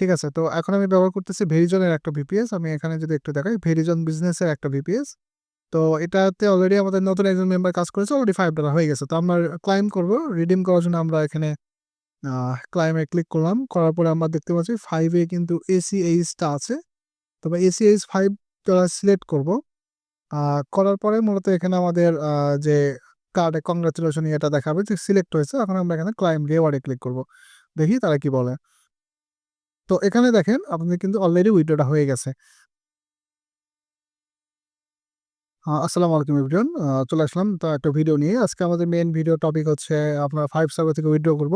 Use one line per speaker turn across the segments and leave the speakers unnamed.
ঠিক আছে? তো এখন আমি ব্যবহার করতেছি ভেরিজনের একটা ভিপিএস। আমি এখানে যদি একটু দেখাই ভেরিজন বিজনেসের একটা ভিপিএস। তো এটাতে অলরেডি আমাদের নতুন একজন মেম্বার কাজ করেছে। অলরেডি $5 হয়ে গেছে। তো আমরা ক্লাইম করব। রিডিম করার জন্য আমরা এখানে ক্লাইমে ক্লিক করলাম। করার পরে আমরা দেখতে পাচ্ছি ফাইভে কিন্তু ACH টা আছে। তবে ACH 5 টা সিলেক্ট করব। করার পরে মূলত এখানে আমাদের যে কার্ডে কংগ্রাচুলেশন ইয়েটা দেখাবে যে সিলেক্ট হয়েছে। এখন আমরা এখানে ক্লাইম রিওয়ার্ড ক্লিক করব। দেখি তারা কি বলে। তো এখানে দেখেন আপনাদের কিন্তু অলরেডি উইথড্রটা হয়ে গেছে। আসসালামু আলাইকুম এভরিওয়ান। চলে আসলাম তো একটা ভিডিও নিয়ে। আজকে আমাদের মেইন ভিডিও টপিক হচ্ছে আপনার ফাইভ সার্ভার থেকে উইথড্র করব।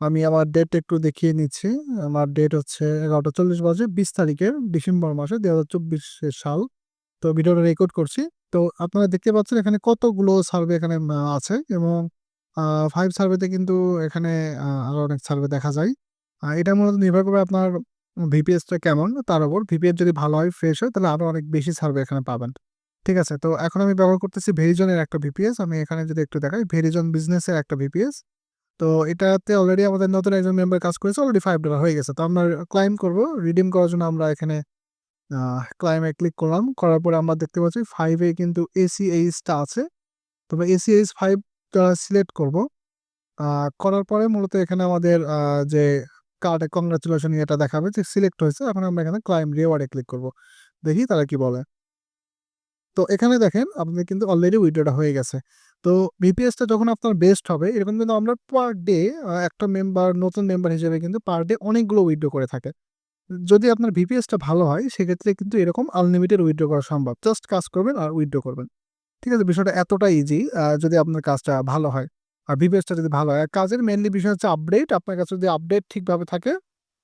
আমি আমার ডেট একটু দেখিয়ে নিচ্ছি। আমার ডেট হচ্ছে ১১টা ৪০ বাজে ২০ তারিখের ডিসেম্বর মাসে ২০২৪ এর সাল। তো ভিডিওটা রেকর্ড করছি। তো আপনারা দেখতে পাচ্ছেন এখানে কতগুলো সার্ভে এখানে আছে এবং ফাইভ সার্ভেতে কিন্তু এখানে আরও অনেক সার্ভে দেখা যায়। এটা মূলত নির্ভর করবে আপনার ভিপিএসটা কেমন তার উপর। ভিপিএস যদি ভালো হয়, ফ্রেশ হয় তাহলে আরও অনেক বেশি সার্ভে এখানে পাবেন। ঠিক আছে? তো এখন আমি ব্যবহার করতেছি ভেরিজনের একটা ভিপিএস। আমি এখানে যদি একটু দেখাই ভেরিজন বিজনেসের একটা ভিপিএস। তো এটাতে অলরেডি আমাদের নতুন একজন মেম্বার কাজ করেছে। অলরেডি $5 হয়ে গেছে। তো আমরা ক্লাইম করব। রিডিম করার জন্য আমরা এখানে ক্লাইম ক্লিক করলাম। করার পরে আমরা দেখতে পাচ্ছি 5 এ কিন্তু ACH টা আছে। তবে ACH 5 টা সিলেক্ট করব। করার পরে মূলত এখানে আমাদের যে কার্ডে কংগ্রাচুলেশন এটা দেখাবে যে সিলেক্ট হয়েছে। এখন আমরা এখানে ক্লাইম রিওয়ার্ড ক্লিক করব। দেখি তারা কি বলে। তো এখানে দেখেন, আপনাদের কিন্তু অলরেডি উইথড্রটা হয়ে গেছে। তো ভিপিএসটা যখন আপনার বেস্ট হবে এরকম কিন্তু আমরা পার ডে একটা মেম্বার নতুন মেম্বার হিসেবে কিন্তু পার ডে অনেকগুলো উইথড্র করে থাকে। যদি আপনার ভিপিএসটা ভালো হয়, সেক্ষেত্রে কিন্তু এরকম আনলিমিটেড উইথড্র করা সম্ভব। জাস্ট কাজ করবেন আর উইথড্র করবেন। ঠিক আছে? বিষয়টা এতটা ইজি যদি আপনার কাজটা ভালো হয়। আর ভিপিএসটা যদি ভালো হয়। কাজের মেনলি বিষয় হচ্ছে আপডেট। আপনার কাছে যদি আপডেট ঠিকভাবে থাকে,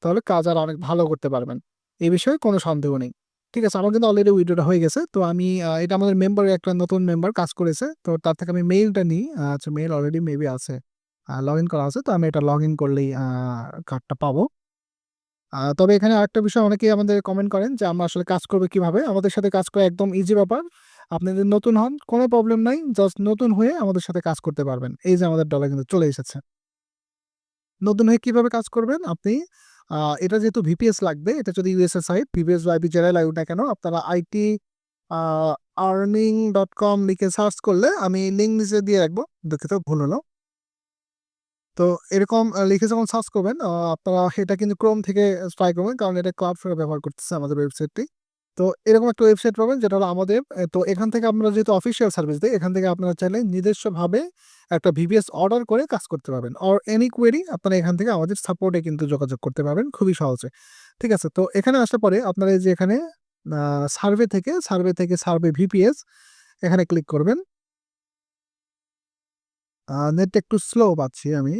তাহলে কাজ আর অনেক ভালো করতে পারবেন। এই বিষয়ে কোনো সন্দেহ নেই। ঠিক আছে? আমার কিন্তু অলরেডি উইডোটা হয়ে গেছে। তো আমি এটা আমাদের মেম্বার একটা নতুন মেম্বার কাজ করেছে। তো তার থেকে আমি মেইলটা নিই। আচ্ছা মেইল অলরেডি মেবি আছে। লগ ইন করা আছে। তো আমি এটা লগ ইন করলেই কার্ডটা পাবো। তবে এখানে আরেকটা বিষয় অনেকেই আমাদের কমেন্ট করেন যে আমরা আসলে কাজ করব কীভাবে? আমাদের সাথে কাজ করা একদম ইজি ব্যাপার। আপনি যদি নতুন হন কোনো প্রবলেম নাই। জাস্ট নতুন হয়ে আমাদের সাথে কাজ করতে পারবেন। এই যে আমাদের ডলার কিন্তু চলে এসেছে। নতুন হয়ে কীভাবে কাজ করবেন? আপনি এটা যেহেতু ভিপিএস লাগবে, এটা যদি ইউএসএ সাইট ভিপিএস বা আইপি যেটাই লাগুক না কেন আপনারা আইটি আর্নিং ডট কম লিখে সার্চ করলে আমি লিঙ্ক নিচে দিয়ে রাখব। দুঃখিত ভুল হলো। তো এরকম লিখে যখন সার্চ করবেন আপনারা এটা কিন্তু ক্রোম থেকে ট্রাই করবেন। কারণ এটা Cloudflare ব্যবহার করতেছে আমাদের ওয়েবসাইটটি। তো এরকম একটা ওয়েবসাইট পাবেন যেটা হলো আমাদের। তো এখান থেকে আমরা যেহেতু অফিসিয়াল সার্ভিস দিই এখান থেকে আপনারা চাইলে নিজস্বভাবে একটা ভিপিএস অর্ডার করে কাজ করতে পারবেন। অর এনি কোয়েরি আপনারা এখান থেকে আমাদের সাপোর্টে কিন্তু যোগাযোগ করতে পারবেন খুবই সহজে। ঠিক আছে? তো এখানে আসার পরে আপনারা এই যে এখানে সার্ভে থেকে, সার্ভে থেকে সার্ভে ভিপিএস এখানে ক্লিক করবেন। আ নেটটা একটু স্লো পাচ্ছি আমি।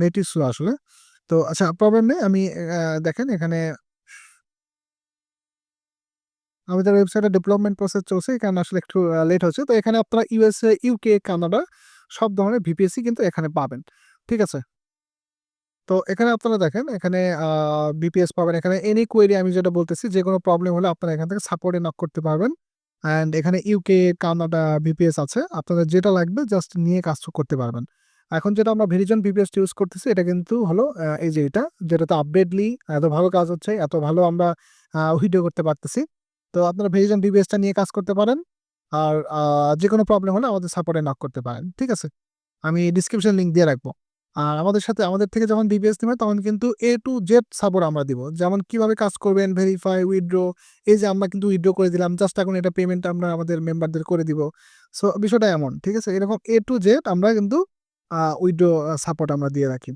নেটই স্লো আসলে। তো আচ্ছা প্রবলেম নেই। আমি দেখেন এখানে আমাদের ওয়েবসাইটে ডেভেলপমেন্ট প্রসেস চলছে। কারণে আসলে একটু লেট হচ্ছে। তো এখানে আপনারা ইউএসএ, ইউকে, কানাডা সব ধরনের ভিপিএসই কিন্তু এখানে পাবেন। ঠিক আছে? তো এখানে আপনারা দেখেন এখানে আ ভিপিএস পাবেন। এখানে এনি কোয়েরি আমি যেটা বলতেছি যে কোনো প্রবলেম হলে আপনারা এখান থেকে সাপোর্টে নক করতে পারবেন। অ্যান্ড এখানে ইউকে, কানাডা ভিপিএস আছে। আপনাদের যেটা লাগবে জাস্ট নিয়ে কাজ করতে পারবেন। এখন যেটা আমরা ভেরিজন ভিপিএস ইউজ করতেছি এটা কিন্তু হলো এই যে এটা যেটাতে আপডেটলি এত ভালো কাজ হচ্ছে, এত ভালো আমরা আ উইথড্র করতে পারতেছি। তো আপনারা ভেরিজন ভিপিএসটা নিয়ে কাজ করতে পারেন। আর যে কোনো প্রবলেম হলে আমাদের সাপোর্টে নক করতে পারেন। ঠিক আছে? আমি ডেসক্রিপশন লিঙ্ক দিয়ে রাখব। আর আমাদের সাথে আমাদের থেকে যখন ভিপিএস নিবেন তখন কিন্তু এ টু জেড সাপোর্ট আমরা দিব। যেমন কীভাবে কাজ করবেন, ভেরিফাই, উইড্রো এই যে আমরা কিন্তু উইড্রো করে দিলাম। জাস্ট এখন এটা পেমেন্ট আমরা আমাদের মেম্বারদের করে দিব। সো বিষয়টা এমন। ঠিক আছে? এরকম এ টু জেড আমরা কিন্তু উইড্রো সাপোর্ট আমরা দিয়ে রাখি।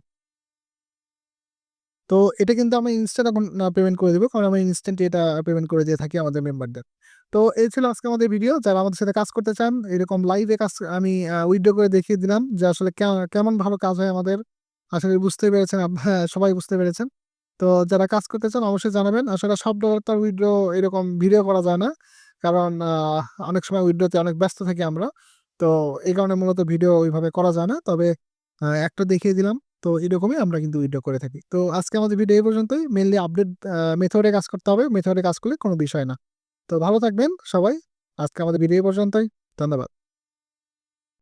তো এটা কিন্তু আমি ইনস্ট্যান্ট এখন পেমেন্ট করে দেবো কারণ আমি ইনস্ট্যান্ট এটা পেমেন্ট করে দিয়ে থাকি আমাদের মেম্বারদের। তো এই ছিল আজকে আমাদের ভিডিও। যারা আমাদের সাথে কাজ করতে চান এরকম লাইভে কাজ আমি আ উইথড্র করে দেখিয়ে দিলাম যে আসলে কেমন ভালো কাজ হয় আমাদের। আসলে করি বুঝতেই পেরেছেন হ্যাঁ, সবাই বুঝতে পেরেছেন। তো যারা কাজ করতে চান অবশ্যই জানাবেন। আসলে সব ডলার তো আর উইথড্র এরকম ভিডিও করা যায় না। কারণ অনেক সময় উইথড্রতে অনেক ব্যস্ত থাকি আমরা। তো এই কারণে মূলত ভিডিও ওইভাবে করা যায় না। তবে একটা দেখিয়ে দিলাম। তো এরকমই আমরা কিন্তু উইথড্র করে থাকি। তো আজকে আমাদের ভিডিও এই পর্যন্তই। মেনলি আপডেট মেথডে কাজ করতে হবে। মেথডে কাজ করলে কোনো বিষয় না। তো ভালো থাকবেন সবাই। আজকে আমাদের ভিডিও এই পর্যন্তই। ধন্যবাদ।